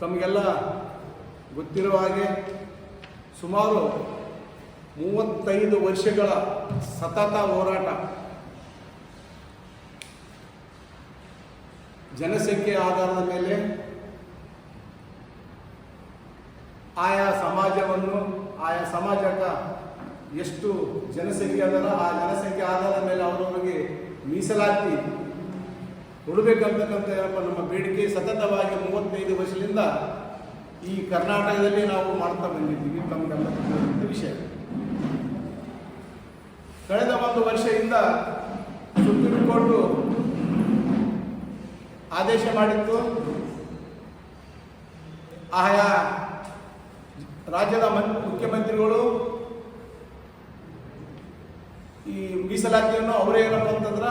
ತಮಗೆಲ್ಲ ಗೊತ್ತಿರುವ ಹಾಗೆ ಸುಮಾರು ಮೂವತ್ತೈದು ವರ್ಷಗಳ ಸತತ ಹೋರಾಟ. ಜನಸಂಖ್ಯೆ ಆಧಾರದ ಮೇಲೆ ಆಯಾ ಸಮಾಜವನ್ನು, ಆಯಾ ಸಮಾಜಕ್ಕೆ ಎಷ್ಟು ಜನಸಂಖ್ಯೆ ಅದರ, ಆ ಜನಸಂಖ್ಯೆ ಆಧಾರದ ಮೇಲೆ ಅವರವರಿಗೆ ಮೀಸಲಾತಿ ಕೊಡಬೇಕಂತಕ್ಕಂಥ ಏನಪ್ಪ, ನಮ್ಮ ಬೇಡಿಕೆ ಸತತವಾಗಿ ಮೂವತ್ತೈದು ವರ್ಷದಿಂದ ಈ ಕರ್ನಾಟಕದಲ್ಲಿ ನಾವು ಮಾಡ್ತಾ ಬಂದಿದ್ದೀವಿ ತಮಗೆಲ್ಲ ವಿಷಯ. ಕಳೆದ ಒಂದು ವರ್ಷದಿಂದ ಸುಪ್ರೀಂ ಕೋರ್ಟು ಆದೇಶ ಮಾಡಿತ್ತು. ಆಯಾ ರಾಜ್ಯದ ಮುಖ್ಯಮಂತ್ರಿಗಳು ಈ ಮೀಸಲಾತಿಯನ್ನು ಅವರೇ ಏನಪ್ಪ ಅಂತಂದ್ರೆ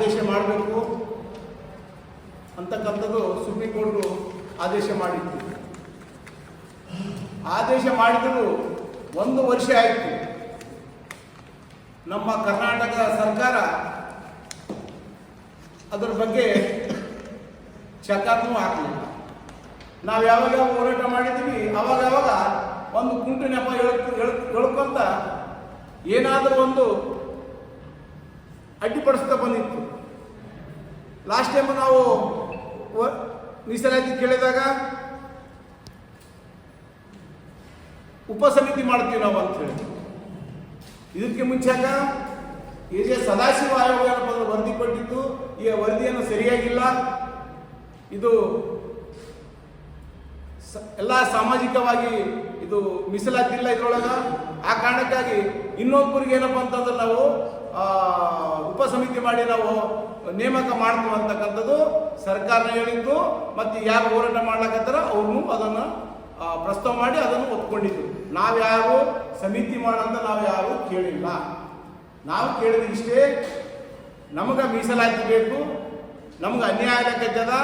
ಆದೇಶ ಮಾಡಬೇಕು ಅಂತಕ್ಕಂಥದ್ದು ಸುಪ್ರೀಂ ಕೋರ್ಟು ಆದೇಶ ಮಾಡಿತ್ತು. ಆದೇಶ ಮಾಡಿದರೂ ಒಂದು ವರ್ಷ ಆಯಿತು. ನಮ್ಮ ಕರ್ನಾಟಕ ಸರ್ಕಾರ ಅದರ ಬಗ್ಗೆ ಚಕಾರನೂ ಹಾಕಲಿಲ್ಲ. ನಾವು ಯಾವಾಗ ಯಾವಾಗ ಹೋರಾಟ ಮಾಡಿದ್ದೀವಿ ಅವಾಗ ಯಾವಾಗ ಒಂದು ಕುಂಟು ನೆಪ ಹೇಳ್ ಹೇಳ್ಕೊಂತ ಏನಾದರೂ ಒಂದು ಅಡ್ಡಿಪಡಿಸ್ತಾ ಬಂದಿತ್ತು. ಲಾಸ್ಟ್ ಟೈಮ್ ನಾವು ಮೀಸಲಾತಿ ಕೇಳಿದಾಗ ಉಪಸಮಿತಿ ಮಾಡ್ತೀವಿ ನಾವು ಅಂತ ಹೇಳಿ. ಇದಕ್ಕೆ ಮುಂಚಾಗ ಹಿರಿಯ ಸದಾಶಿವ ಆಯೋಗ ಏನಪ್ಪ ವರದಿ ಕೊಟ್ಟಿದ್ದು, ಈ ವರದಿಯನ್ನು ಸರಿಯಾಗಿಲ್ಲ. ಇದು ಎಲ್ಲ ಸಾಮಾಜಿಕವಾಗಿ ಇದು ಮೀಸಲಾತಿ ಇಲ್ಲ ಇದ್ರೊಳಗ. ಆ ಕಾರಣಕ್ಕಾಗಿ ಇನ್ನೊಬ್ಬರಿಗೆ ಏನಪ್ಪ ಅಂತಂದ್ರೆ ನಾವು ಉಪ ಸಮಿತಿ ಮಾಡಿ ನಾವು ನೇಮಕ ಮಾಡ್ತೀವಿ ಅಂತಕ್ಕಂಥದ್ದು ಸರ್ಕಾರ ಹೇಳಿದ್ದು, ಮತ್ತು ಯಾರು ಹೋರಾಟ ಮಾಡ್ಲಾಕತ್ತಾರ ಅವ್ರನ್ನೂ ಅದನ್ನು ಪ್ರಸ್ತಾವ ಮಾಡಿ ಅದನ್ನು ಒಪ್ಕೊಂಡಿದ್ದು. ನಾವ್ಯಾರು ಸಮಿತಿ ಮಾಡಂತ ನಾವು ಯಾರು ಕೇಳಿಲ್ಲ. ನಾವು ಕೇಳಿದ ಇಷ್ಟೇ, ನಮಗೆ ಮೀಸಲಾತಿ ಬೇಕು, ನಮ್ಗೆ ಅನ್ಯಾಯ ಆಗಕತ್ತದ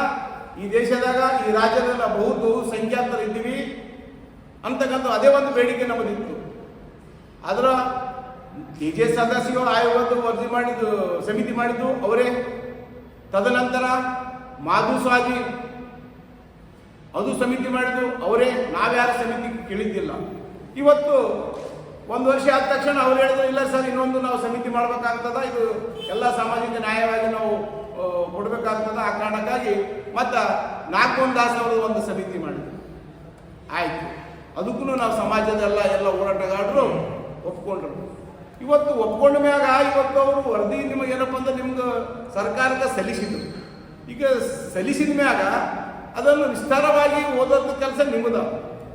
ಈ ದೇಶದಾಗ, ಈ ರಾಜ್ಯದಾಗ ಬಹು ಸಂಖ್ಯಾತರು ಇದ್ದೀವಿ. ಅಂತಕ್ಕಂಥ ಅದೇ ಒಂದು ಬೇಡಿಕೆ ನಮ್ಮದಿತ್ತು. ಅದರ ಡಿ ಜೆ ಸದಸ್ಯರು ಆಯೋಗದ್ದು ವರದಿ ಮಾಡಿದ್ದು, ಸಮಿತಿ ಮಾಡಿದ್ದು ಅವರೇ. ತದನಂತರ ಮಾಧು ಸ್ವಾಮಿ, ಅದು ಸಮಿತಿ ಮಾಡಿದ್ದು ಅವರೇ. ನಾವ್ಯಾರ ಸಮಿತಿ ಕೇಳಿದ್ದಿಲ್ಲ. ಇವತ್ತು ಒಂದು ವರ್ಷ ಆದ ತಕ್ಷಣ ಅವ್ರು ಹೇಳಿದ್ರು, ಇಲ್ಲ ಸರ್, ಇನ್ನೊಂದು ನಾವು ಸಮಿತಿ ಮಾಡ್ಬೇಕಾಗ್ತದ. ಇದು ಎಲ್ಲ ಸಾಮಾಜಿಕ ನ್ಯಾಯವಾಗಿ ನಾವು ಕೊಡಬೇಕಾಗ್ತದ. ಆ ಕಾರಣಕ್ಕಾಗಿ ಮತ್ತು ನಾಲ್ಕೊಂದು ದಾಸ ಅವರು ಒಂದು ಸಮಿತಿ ಮಾಡಿದ್ರು. ಆಯ್ತು. ಅದಕ್ಕೂ ನಾವು ಸಮಾಜದೆಲ್ಲ ಎಲ್ಲ ಹೋರಾಟಗಾರರು ಒಪ್ಕೊಂಡ್ರು. ಇವತ್ತು ಒಪ್ಕೊಂಡ ಮ್ಯಾಗ ಇವತ್ತು ಅವರು ವರದಿ ನಿಮಗೆ ಏನಪ್ಪ ಅಂದ್ರೆ ನಿಮ್ಗೆ ಸರ್ಕಾರಕ್ಕೆ ಸಲ್ಲಿಸಿದ್ರು ಈಗ ಸಲ್ಲಿಸಿದ ಮ್ಯಾಗ ಅದನ್ನು ವಿಸ್ತಾರವಾಗಿ ಓದೋದ್ ಕೆಲಸ ನಿಮ್ಮದ.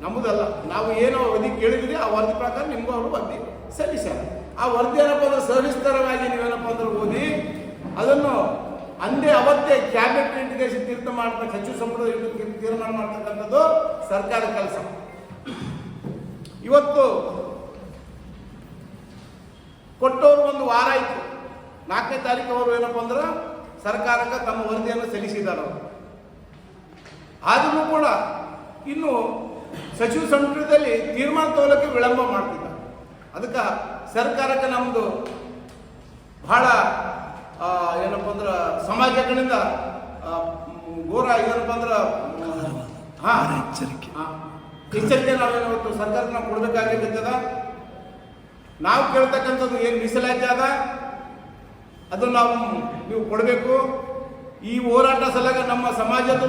ನಮ್ಮದಲ್ಲ. ನಾವು ಏನು ವರದಿ ಕೇಳಿದ್ರಿ, ಆ ವರದಿ ಪ್ರಕಾರ ನಿಮಗೂ ಅವರು ವರದಿ ಸಲ್ಲಿಸ್ಯಾರ. ಆ ವರದಿ ಏನಪ್ಪ ಅಂದ್ರೆ ಸವಿಸ್ತಾರವಾಗಿ ನೀವೇನಪ್ಪ ಅಂದ್ರೆ ಓದಿ, ಅದನ್ನು ಅಂದೇ ಅವತ್ತೇ ಕ್ಯಾಬಿನೆಟ್ ಇಂಟಿಗೇಷನ್ ತೀರ್ಥ ಮಾಡ್ತಕ್ಕ ಸಚಿವ ಸಂಪುಟ ತೀರ್ಮಾನ ಮಾಡ್ತಕ್ಕಂಥದ್ದು ಸರ್ಕಾರ ಕೆಲಸ. ಇವತ್ತು ಕೊಟ್ಟವರು ಒಂದು ವಾರ ಆಯಿತು. ನಾಲ್ಕನೇ ತಾರೀಕು ಅವರು ಏನಪ್ಪ ಅಂದ್ರೆ ಸರ್ಕಾರಕ್ಕೆ ತಮ್ಮ ವರದಿಯನ್ನು ಸಲ್ಲಿಸಿದ್ದಾರೆ ಆದರೂ ಕೂಡ ಇನ್ನು ಸಚಿವ ಸಂಪುಟದಲ್ಲಿ ತೀರ್ಮಾನ ತಗೊಳ್ಳೋಕ್ಕೆ ವಿಳಂಬ ಮಾಡ್ತಿದ್ದಾರೆ. ಅದಕ್ಕೆ ಸರ್ಕಾರಕ್ಕೆ ನಮ್ಮದು ಬಹಳ ಏನಪ್ಪ ಅಂದ್ರೆ ಸಮಾಜಗಳಿಂದ ಘೋರ ಏನಪ್ಪ ಅಂದ್ರೆ ಹಾ ಎಚ್ಚರಿಕೆ. ಹಾ. ಎಚ್ಚರಿಕೆ ನಾವೇನು ಇವತ್ತು ಸರ್ಕಾರಕ್ಕೆ ನಾವು ಕೊಡಬೇಕಾಗಿರ್ತದ ನಾವು ಕೇಳ್ತಕ್ಕಂಥದ್ದು ಏನು ಮೀಸಲಾತಿ ಅದ? ಅದು ನಾವು ನೀವು ಕೊಡಬೇಕು. ಈ ಹೋರಾಟ ಸಲಗ ನಮ್ಮ ಸಮಾಜದ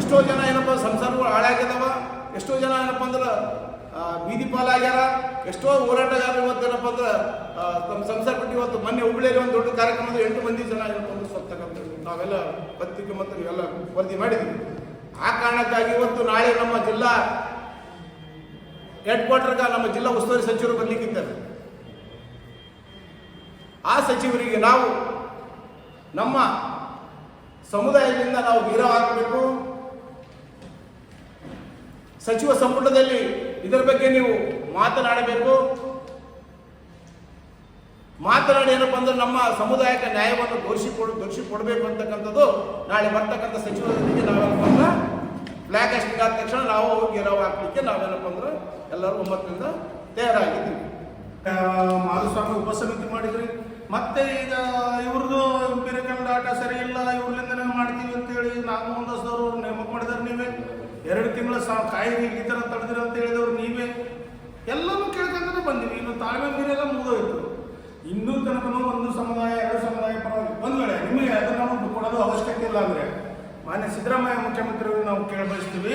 ಎಷ್ಟೋ ಜನ ಏನಪ್ಪ ಸಂಸಾರಗಳು ಹಾಳಾಗ್ಯದವ? ಎಷ್ಟೋ ಜನ ಏನಪ್ಪ ಅಂದ್ರೆ ಬೀದಿ ಪಾಲಾಗ್ಯಾರ? ಎಷ್ಟೋ ಹೋರಾಟಗಾರರು ಇವತ್ತು ಏನಪ್ಪ ಅಂದ್ರೆ ತಮ್ಮ ಸಂಸಾರ ಬಿಟ್ಟು ಇವತ್ತು ಮೊನ್ನೆ ಹುಬ್ಳಿಯಲ್ಲಿ ಒಂದು ದೊಡ್ಡ ಕಾರ್ಯಕ್ರಮದ ಎಂಟು ಮಂದಿ ಜನ ಏನಪ್ಪ ಅಂದ್ರೆ ಸತ್ತಕ್ಕಂಥ ನಾವೆಲ್ಲ ಪತ್ರಿಕೆ ಮತ್ತು ನೀವೆಲ್ಲ ವರದಿ ಮಾಡಿದ್ವಿ ಆ ಕಾರಣಕ್ಕಾಗಿ ಇವತ್ತು ನಾಳೆ ನಮ್ಮ ಜಿಲ್ಲಾ ಹೆಡ್ ಕ್ವಾರ್ಟರ್ಗೆ ನಮ್ಮ ಜಿಲ್ಲಾ ಉಸ್ತುವಾರಿ ಸಚಿವರು ಬರ್ಲಿಕ್ಕಿದ್ದಾರೆ. ಆ ಸಚಿವರಿಗೆ ನಾವು ನಮ್ಮ ಸಮುದಾಯದಿಂದ ನಾವು ವೀರ ಹಾಕಬೇಕು. ಸಚಿವ ಸಂಪುಟದಲ್ಲಿ ಇದರ ಬಗ್ಗೆ ನೀವು ಮಾತನಾಡಬೇಕು. ಮಾತನಾಡಿ ಏನಪ್ಪ ಅಂದ್ರೆ ನಮ್ಮ ಸಮುದಾಯಕ್ಕೆ ನ್ಯಾಯವನ್ನು ದೊರಕಿಕೊಡು ಕೊಡಬೇಕು ಅಂತಕ್ಕಂಥದ್ದು ನಾಳೆ ಬರ್ತಕ್ಕಂಥ ಸಚಿವರಿಗೆ ನಾವೇನಪ್ಪ ಅಂದ್ರೆ ಫ್ಲಾಗ್ ಹಾಸ್ಟಿಂಗ್ ಆದ ತಕ್ಷಣ ನಾವು ಅವ್ರಿಗೆ ನಾವು ಹಾಕ್ಲಿಕ್ಕೆ ನಾವೇನಪ್ಪ ಅಂದ್ರೆ ಎಲ್ಲರೂ ಒಮ್ಮತ್ತಿನಿಂದ ತಯಾರಾಗಿದ್ದೀವಿ. ಮಾಧುಸ್ವಾಮಿ ಉಪಸಮಿತಿ ಮಾಡಿದ್ರಿ. ಮತ್ತೆ ಈಗ ಇವ್ರದ್ದು ಬೇರೆ ಡಾಟಾ ಸರಿ ಇಲ್ಲ ಇವ್ರಲಿಂದನೇ ಮಾಡ್ತೀವಿ ಅಂತೇಳಿ ಎರಡು ತಿಂಗಳ ಸಾ ಕಾಯಿ ಈ ಥರ ತಡೆದಿರ ಅಂತ ಹೇಳಿದವ್ರು ನೀವೇ. ಎಲ್ಲನೂ ಕೇಳ್ಕೊಂತಾನೆ ಬಂದಿವಿ. ಇನ್ನು ತಾಳ್ಮೆ ಮೀರೆಲ್ಲ ಮುಗಿದೋಯ್ತು. ಇನ್ನೂ ತನಕನೂ ಒಂದು ಸಮುದಾಯ, ಎರಡು ಸಮುದಾಯ ಪರವಾಗಿ ಒಂದು ವೇಳೆ ನಿಮಗೆ ಅದನ್ನು ಕೊಡೋದು ಅವಶ್ಯಕತೆ ಇಲ್ಲ ಅಂದ್ರೆ, ಮಾನ್ಯ ಸಿದ್ದರಾಮಯ್ಯ ಮುಖ್ಯಮಂತ್ರಿಗಳು ನಾವು ಕೇಳಬಯಸ್ತೀವಿ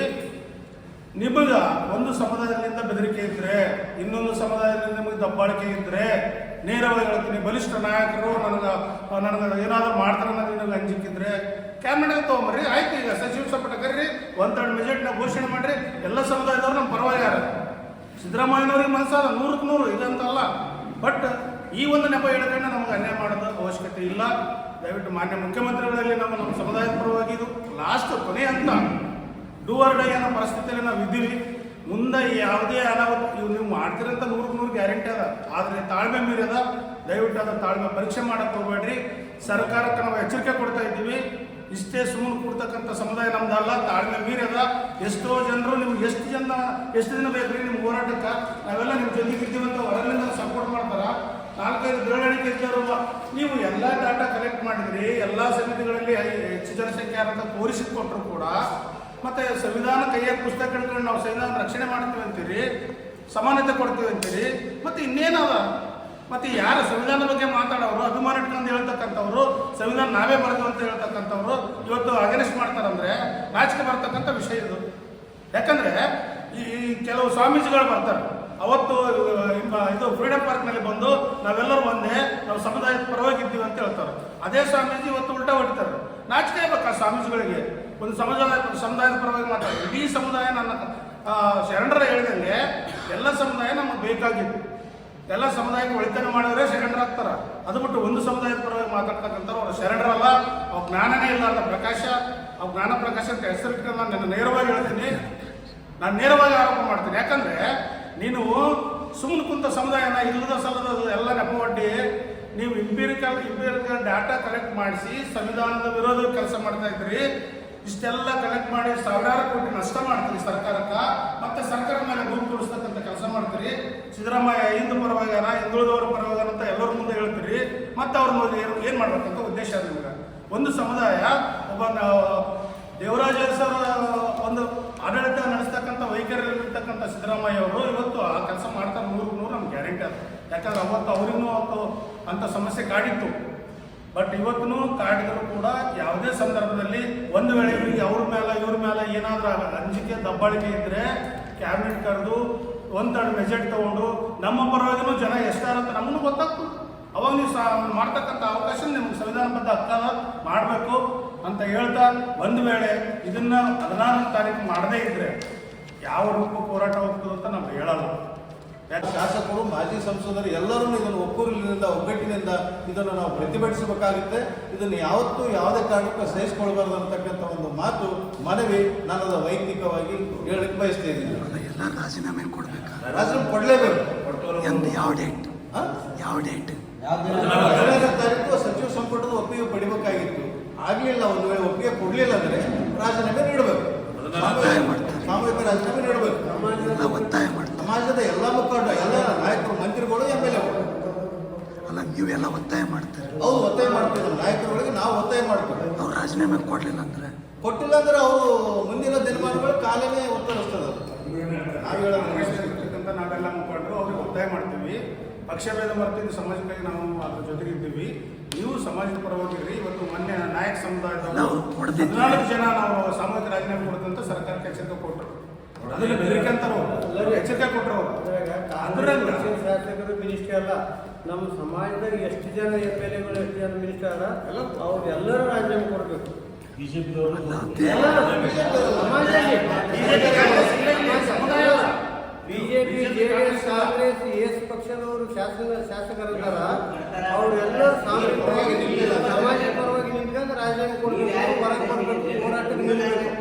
ನಿಮಗ ಒಂದು ಸಮುದಾಯದಿಂದ ಬೆದರಿಕೆ ಇದ್ರೆ, ಇನ್ನೊಂದು ಸಮುದಾಯದಿಂದ ನಿಮಗೆ ದಬ್ಬಾಳಿಕೆ ಇದ್ರೆ, ನೇರವಾಗಿ ಹೇಳ್ತೀನಿ, ಬಲಿಷ್ಠ ನಾಯಕರು ನನಗೆ ನನಗೆ ಏನಾದರೂ ಮಾಡ್ತಾರೆ ಅನ್ನೋದು ನಿಮಗೆ ಅಂಜಿಕ್ಕಿದ್ರೆ ಕ್ಯಾಬಿನೆಟ್ ತೊಗೊಂಬರ್ರಿ, ಆಯ್ತು ಈಗ ಸಚಿವ ಸಂಪುಟ ಕರೀರಿ, ಒಂದು ಎರಡು ಮೆಜೆಟ್ನ ಘೋಷಣೆ ಮಾಡ್ರಿ, ಎಲ್ಲ ಸಮುದಾಯದವ್ರು ನಮ್ಮ ಪರವಾಗಿ ಯಾರು ಸಿದ್ದರಾಮಯ್ಯನವ್ರಿಗೆ ಮನಸ್ಸಾದ ನೂರಕ್ಕೆ ನೂರು, ಇದಂತಲ್ಲ. ಬಟ್ ಈ ಒಂದು ನೆಪ ಹೇಳಿದ್ರೆ ನಮಗೆ ಅನ್ಯಾಯ ಮಾಡೋದು ಅವಶ್ಯಕತೆ ಇಲ್ಲ. ದಯವಿಟ್ಟು ಮಾನ್ಯ ಮುಖ್ಯಮಂತ್ರಿಗಳಲ್ಲಿ ನಮ್ಮ ನಮ್ಮ ಸಮುದಾಯದ ಪರವಾಗಿ ಇದು ಲಾಸ್ಟ್ ಕೊನೆ ಅಂತ ಡೂ ಆರ್ ಡೈ ಅನ್ನೋ ಪರಿಸ್ಥಿತಿಯಲ್ಲಿ ನಾವು ಇದ್ದೀವಿ. ಮುಂದೆ ಯಾವುದೇ ಅನಾಹುತ ಇವು ನೀವು ಮಾಡ್ತೀರಂತ ನೂರಕ್ಕೆ ನೂರು ಗ್ಯಾರಂಟಿ ಅದ. ಆದರೆ ತಾಳ್ಮೆ ಮೀರದ, ದಯವಿಟ್ಟು ಅದರ ತಾಳ್ಮೆ ಪರೀಕ್ಷೆ ಮಾಡಕ್ಕೆ ಹೋಗಬೇಡ್ರಿ. ಸರ್ಕಾರಕ್ಕೆ ನಾವು ಎಚ್ಚರಿಕೆ ಕೊಡ್ತಾ ಇದ್ದೀವಿ. ಇಷ್ಟೇ ಸುಮ್ಮನೆ ಕೊಡ್ತಕ್ಕಂಥ ಸಮುದಾಯ ನಮ್ದಲ್ಲ, ತಾಳ್ಮೆ ಮೀರದ. ಎಷ್ಟೋ ಜನರು ನಿಮ್ಗೆ ಎಷ್ಟು ಜನ, ಎಷ್ಟು ದಿನ ಬೇಕು ರೀ ನಿಮ್ಮ ಹೋರಾಟಕ್ಕೆ? ನಾವೆಲ್ಲ ನಿಮ್ಮ ಜೊತೆಗೆ ಇದ್ದೀವಿ ಅಂತ ಹೊರಗಿನಿಂದ ಸಪೋರ್ಟ್ ಮಾಡ್ತಾರ? ನಾಲ್ಕೈದು ಬೆಳವಣಿಗೆ ಇದ್ದವರು ನೀವು ಎಲ್ಲ ಡಾಟಾ ಕಲೆಕ್ಟ್ ಮಾಡಿದ್ರಿ, ಎಲ್ಲ ಸಮಿತಿಗಳಲ್ಲಿ ಹೆಚ್ಚು ಜನಸಂಖ್ಯೆ ಅಂತ ತೋರಿಸಿಕೊಟ್ರು ಕೂಡ, ಮತ್ತೆ ಸಂವಿಧಾನ ಕೈಯ ಪುಸ್ತಕ ಹಿಡ್ಕೊಂಡು ನಾವು ಸಂವಿಧಾನ ರಕ್ಷಣೆ ಮಾಡ್ತೀವಿ ಅಂತೀರಿ, ಸಮಾನತೆ ಕೊಡ್ತೀವಿ ಅಂತೀರಿ, ಮತ್ತೆ ಇನ್ನೇನದ? ಮತ್ತೆ ಯಾರ ಸಂವಿಧಾನ ಬಗ್ಗೆ ಮಾತಾಡೋರು, ಅಭಿಮಾನ ಇಟ್ಕೊಂಡು ಹೇಳ್ತಕ್ಕಂಥವ್ರು, ಸಂವಿಧಾನ ನಾವೇ ಬರೆದು ಅಂತ ಹೇಳ್ತಕ್ಕಂಥವ್ರು ಇವತ್ತು ಅಗೇನೆಸ್ಟ್ ಮಾಡ್ತಾರಂದ್ರೆ ನಾಚಿಕೆ ಬರ್ತಕ್ಕಂಥ ವಿಷಯ ಇದು. ಯಾಕಂದ್ರೆ ಈ ಕೆಲವು ಸ್ವಾಮೀಜಿಗಳು ಬರ್ತಾರೆ. ಅವತ್ತು ಇದು ಫ್ರೀಡಮ್ ಪಾರ್ಕ್ನಲ್ಲಿ ಬಂದು ನಾವೆಲ್ಲರೂ ಒಂದೇ, ನಾವು ಸಮುದಾಯದ ಪರವಾಗಿದ್ದೀವಿ ಅಂತ ಹೇಳ್ತಾರೆ. ಅದೇ ಸ್ವಾಮೀಜಿ ಇವತ್ತು ಉಲ್ಟಾ ಹೊಡಿತಾರೆ. ನಾಚಿಕೆ ಆ ಸ್ವಾಮೀಜಿಗಳಿಗೆ. ಒಂದು ಸಮುದಾಯ ಸಮುದಾಯದ ಪರವಾಗಿ ಮಾತಾಡ್ತಾರೆ ಇಡೀ ಸಮುದಾಯ ನನ್ನ ಶರಣರ ಹೇಳಿದಂಗೆ ಎಲ್ಲ ಸಮುದಾಯ ನಮಗೆ ಬೇಕಾಗಿತ್ತು. ಎಲ್ಲ ಸಮುದಾಯಕ್ಕೆ ಒಳಿತನ ಮಾಡಿದ್ರೆ ಶರಣರಾಗ್ತಾರೆ ಅದು ಬಿಟ್ಟು ಒಂದು ಸಮುದಾಯದ ಪರವಾಗಿ ಮಾತಾಡ್ತಕ್ಕಂಥವ್ರು ಅವ್ರು ಶರಣರಲ್ಲ. ಅವ್ರ ಜ್ಞಾನನೇ ಇಲ್ಲ ಅಂತ ಪ್ರಕಾಶ, ಅವ್ರ ಜ್ಞಾನ ಪ್ರಕಾಶ ಅಂತ ಹೆಸರಿಟ್ಟು ನಾನು ನೇರವಾಗಿ ಹೇಳ್ತೀನಿ. ನಾನು ನೇರವಾಗಿ ಆರೋಪ ಮಾಡ್ತೀನಿ. ಯಾಕಂದ್ರೆ ನೀನು ಸುಮ್ಮನೆ ಕುಂತ ಸಮುದಾಯನ ಇಲ್ಲದ ಸಲ್ಲದ ಎಲ್ಲ ನೆಪ ಒಡ್ಡಿ ನೀವು ಇಂಪೀರಿಕಲ್ ಇಂಪೀರಿಕಲ್ ಡಾಟಾ ಕಲೆಕ್ಟ್ ಮಾಡಿಸಿ ಸಂವಿಧಾನದ ವಿರೋಧ ಕೆಲಸ ಮಾಡ್ತಾ ಇದ್ರಿ ಇಷ್ಟೆಲ್ಲ ಕಲೆಕ್ಟ್ ಮಾಡಿ ಸಾವಿರಾರು ಕೋಟಿ ನಷ್ಟ ಮಾಡ್ತೀರಿ ಸರ್ಕಾರಕ್ಕೆ. ಮತ್ತೆ ಸರ್ಕಾರದ ಮೇಲೆ ಗುರು ಕೆಲಸ ಮಾಡ್ತೀರಿ. ಸಿದ್ದರಾಮಯ್ಯ ಹಿಂದೂ ಪರವಾಗ್ಯಾರ ಹಿಂದುಳಿದವರ ಪರವಾಗ್ಯಾರ ಅಂತ ಎಲ್ಲರ ಮುಂದೆ ಹೇಳ್ತೀರಿ. ಮತ್ತೆ ಅವ್ರ ಮುಂದೆ ಏನು ಏನು ಮಾಡ್ಬೇಕಂತ ಉದ್ದೇಶ ನಿಮ್ಗೆ? ಒಂದು ಸಮುದಾಯ ಒಬ್ಬ ದೇವರಾಜ ಸರ್ ಒಂದು ಆಡಳಿತ ನಡೆಸ್ತಕ್ಕಂಥ ವೈಖರಿಯಲ್ಲಿರ್ತಕ್ಕಂಥ ಸಿದ್ದರಾಮಯ್ಯ ಅವರು ಇವತ್ತು ಆ ಕೆಲಸ ಮಾಡ್ತಾರೆ ನೂರು ನೂರು ನಮ್ಗೆ ಗ್ಯಾರಂಟಿ ಅದು ಯಾಕಂದ್ರೆ ಅವತ್ತು ಅವರಿಗೂ ಅವತ್ತು ಅಂಥ ಸಮಸ್ಯೆ ಕಾಡಿತ್ತು. ಬಟ್ ಇವತ್ತು ಕಾಡಿದ್ರು ಕೂಡ ಯಾವುದೇ ಸಂದರ್ಭದಲ್ಲಿ ಒಂದು ವೇಳೆ ಇವರಿಗೆ ಅವ್ರ ಮೇಲೆ ಇವ್ರ ಮೇಲೆ ಏನಾದ್ರೂ ಅಂಜಿಕೆ, ದಬ್ಬಾಳಿಕೆ ಇದ್ರೆ ಕ್ಯಾಬಿನೆಟ್ ಕರೆದು ಒಂದು ಮೆಜೆಟ್ ತಗೊಂಡು ನಮ್ಮ ಪರವಾಗಿನೂ ಜನ ಎಷ್ಟಾರಂತ ನಮಗೂ ಗೊತ್ತಾಗ್ತದೆ ಅವಾಗ ನೀವು ಸಾ ಮಾಡ್ತಕ್ಕಂಥ ಅವಕಾಶ ನಿಮ್ಗೆ ಸಂವಿಧಾನಬದ್ಧ ಹಕ್ಕ ಮಾಡಬೇಕು ಅಂತ ಹೇಳ್ತಾ ಒಂದು ವೇಳೆ ಇದನ್ನ ಹದಿನಾರನೇ ತಾರೀಕು ಮಾಡದೇ ಯಾವ ರೂಪ ಹೋರಾಟ ಹೋಗ್ತದೆ ಅಂತ ನಾವು ಹೇಳಲ್ಲ. ಯಾಕೆ ಶಾಸಕರು ಮಾಜಿ ಸಂಸದರು ಎಲ್ಲರೂ ಇದನ್ನು ಒಕ್ಕೂರಿನಿಂದ ಒಗ್ಗಟ್ಟಿನಿಂದ ಇದನ್ನು ನಾವು ಪ್ರತಿಭಟಿಸಬೇಕಾಗುತ್ತೆ. ಇದನ್ನು ಯಾವತ್ತೂ ಯಾವುದೇ ಕಾರಣಕ್ಕೂ ಸಹಿಸಿಕೊಳ್ಬಾರ್ದು ಅಂತಕ್ಕಂಥ ಒಂದು ಮಾತು ಮನವಿ ನಾನದು ವೈಯಕ್ತಿಕವಾಗಿ ಹೇಳಕ್ಕೆ ಬಯಸ್ತಾ ಇದ್ದೀನಿ. ಎಲ್ಲ ರಾಜೀನಾಮೆ ಕೊಡಬೇಕು? ರಾಜೀನಾಮೆ ಕೊಡಲೇಬೇಕು. ಯಾವ ಡೇಟ್ ಯಾವ ಡೇಟ್ ಹದಿನೈದನೇ ತಾರೀಕು ಸಚಿವ ಸಂಪುಟದ ಒಪ್ಪಿಗೆ ಪಡಿಬೇಕಾಗಿತ್ತು. ಆಗಲಿಲ್ಲ ಒಂದು ವೇಳೆ ಒಪ್ಪಿಗೆ ಕೊಡಲಿಲ್ಲ ಅಂದ್ರೆ ರಾಜೀನಾಮೆ ನೀಡಬೇಕು ಒತ್ತಾಯ ಮಾಡ್ತಾರೆ. ಸಾಮೂಹಿಕ ರಾಜೀನಾಮೆ ನೀಡಬೇಕು ಎಲ್ಲ ಒತ್ತಾಯ ಮಾಡ್ತಾರೆ ಸಮಾಜದ ಎಲ್ಲ ಮುಖಂಡ ಎಲ್ಲ ನಾಯಕರು ಮಂತ್ರಿಗಳು ಎಂ ಎಲ್ ಎಗಳು ನೀವೆಲ್ಲ ಒತ್ತಾಯ ಮಾಡ್ತಾರೆ. ಹೌದು ಒತ್ತಾಯ ಮಾಡ್ತೀವಿ ನಾಯಕರುಗಳಿಗೆ ನಾವು ಒತ್ತಾಯ ಮಾಡ್ತೀವಿ. ಅವ್ರು ರಾಜೀನಾಮೆ ಕೊಡ್ಲಿಲ್ಲ ಅಂದ್ರೆ? ಕೊಟ್ಟಿಲ್ಲ ಅಂದ್ರೆ ಅವರು ಮುಂದಿನ ದಿನಮಾನಗಳು ಕಾಲನೇ ಒತ್ತರಿಸ್ತದೆ. ನಾವು ಹೇಳೋದು ನಾವೆಲ್ಲ ಮುಖಂಡರು ಅವ್ರಿಗೆ ಒತ್ತಾಯ ಮಾಡ್ತೀವಿ. ಪಕ್ಷಭೇದ ಮರ್ತಿದ್ದು ಸಮಾಜಕ್ಕಾಗಿ ನಾವು ಅದ್ರ ಜೊತೆಗೆ ಇದ್ದೀವಿ. ನೀವು ಸಮಾಜದ ಪರವಾಗಿರ್ರಿ ಇವತ್ತು ಮೊನ್ನೆ ನಾಯಕ ಸಮುದಾಯದ ಹದಿನಾಲ್ಕು ಜನ ನಾವು ಸಾಮಾಜಿಕ ರಾಜೀನಾಮೆ ಕೊಡುತ್ತಂತ ಸರ್ಕಾರಕ್ಕೆ ಎಚ್ಚರಿಕೆ ಕೊಟ್ಟರು. ಅದನ್ನ ಬೆದರಿಕೆ ಅಂತಾರ ಅವ್ರು. ಎಚ್ಚರಿಕೆ ಕೊಟ್ಟರು ಅವರು. ಶಾಸಕರು ಮಿನಿಸ್ಟ್ರಿ ಅಲ್ಲ ನಮ್ಮ ಸಮಾಜದಾಗ ಎಷ್ಟು ಜನ ಎಂ ಎಲ್ ಎಗಳು ಎಷ್ಟು ಜನ ಮಿನಿಸ್ಟರ್ ಅಲ್ಲ ಅವ್ರು ಎಲ್ಲರೂ ರಾಜೀನಾಮೆ ಕೊಡಬೇಕು. ಅದೇ BJP J D S Congress S ಪಕ್ಷದವರು ಶಾಸಕ ಶಾಸಕರಿದ್ದಾರ. ಅವರೆಲ್ಲರೂ ಸಾಮಾಜಿಕವಾಗಿ ಸಮಾಜ ಪರವಾಗಿ ನಿಂತ್ಕೊಂಡು ರಾಜೀನಾಮೆ ಕೊಡಬೇಕು. ಹೋರಾಟ ಕೊಡಬೇಕು ಹೋರಾಟಕ್ಕೆ ನಿಲ್ಲಬೇಕು